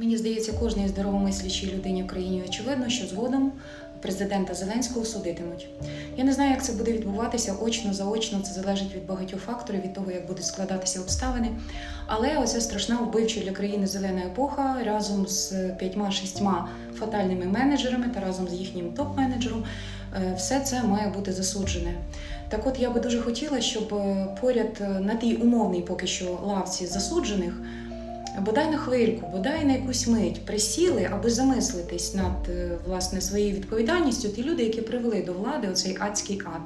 Мені здається, кожній здоровомислячій людині в країні очевидно, що згодом президента Зеленського судитимуть. Я не знаю, як це буде відбуватися очно, заочно. Це залежить від багатьох факторів, від того, як будуть складатися обставини. Але оця страшна вбивча для країни зелена епоха разом з п'ятьма-шістьма фатальними менеджерами та разом з їхнім топ-менеджером, е, все це має бути засуджене. Так от я би дуже хотіла, щоб е, поряд е, на тій умовній поки що лавці засуджених бодай на хвильку, бодай на якусь мить присіли, аби замислитись над е, власне своєю відповідальністю ті люди, які привели до влади оцей адський ад.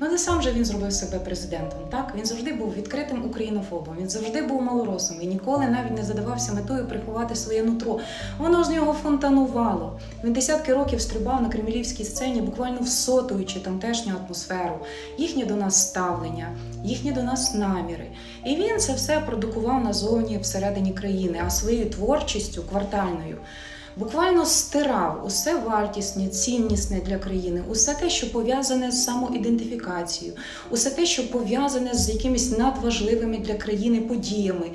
Ну не сам же він зробив себе президентом. Так він завжди був відкритим українофобом. Він завжди був малоросом і ніколи навіть не задавався метою приховати своє нутро. Воно з нього фонтанувало. Він десятки років стрибав на кремлівській сцені, буквально всотуючи тамтешню атмосферу, їхнє до нас ставлення, їхні до нас наміри. І він це все продукував назовні всередині країни, а своєю творчістю квартальною. Буквально стирав усе вартісне, ціннісне для країни, усе те, що пов'язане з самоідентифікацією, усе те, що пов'язане з якимись надважливими для країни подіями.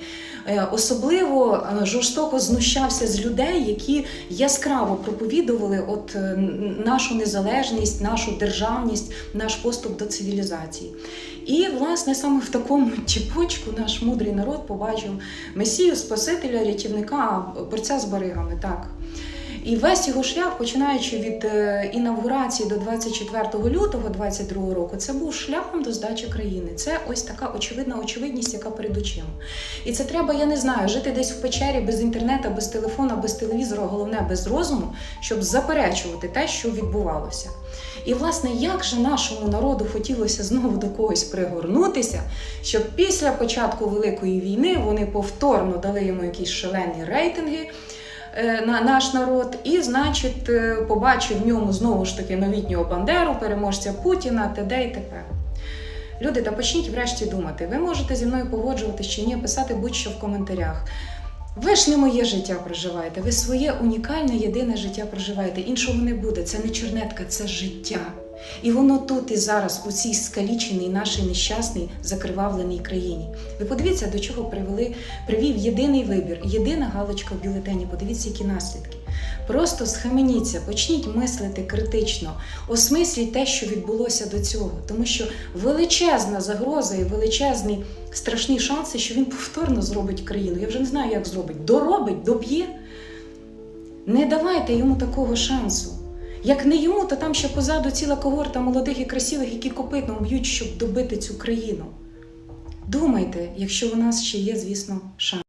Е, Особливо е, жорстоко знущався з людей, які яскраво проповідували от е, нашу незалежність, нашу державність, наш поступ до цивілізації. І, власне, саме в такому чіпочку наш мудрий народ побачив месію, Спасителя, рятівника, борця з баригами. Так. І весь його шлях, починаючи від е, інавгурації до 24 лютого 22 року, це був шляхом до здачі країни. Це ось така очевидна очевидність, яка перед очима. І це треба, я не знаю, жити десь в печері без інтернету, без телефона, без телевізора, головне без розуму, щоб заперечувати те, що відбувалося. І, власне, як же нашому народу хотілося знову до когось пригорнутися, щоб після початку Великої війни вони повторно дали йому якісь шалені рейтинги на наш народ, і, значить, е, побачив в ньому знову ж таки новітнього Бандеру, переможця Путіна, т.д. і т.п. Люди, та почніть врешті думати. Ви можете зі мною погоджуватись чи ні, писати будь-що в коментарях. Ви ж не моє життя проживаєте, ви своє унікальне, єдине життя проживаєте. Іншого не буде. Це не чернетка, це життя. І воно тут і зараз, у цій скаліченій нашій нещасній закривавленій країні. Ви подивіться, до чого привели, привів єдиний вибір, єдина галочка в бюлетені. Подивіться, які наслідки. Просто схаменіться, почніть мислити критично, осмисліть те, що відбулося до цього, тому що величезна загроза і величезні страшні шанси, що він повторно зробить країну. Я вже не знаю, як зробить. Доробить, доб'є. Не давайте йому такого шансу. Як не йому, то там ще позаду ціла когорта молодих і красивих, які копитно б'ють, щоб добити цю країну. Думайте, якщо у нас ще є, звісно, шанс.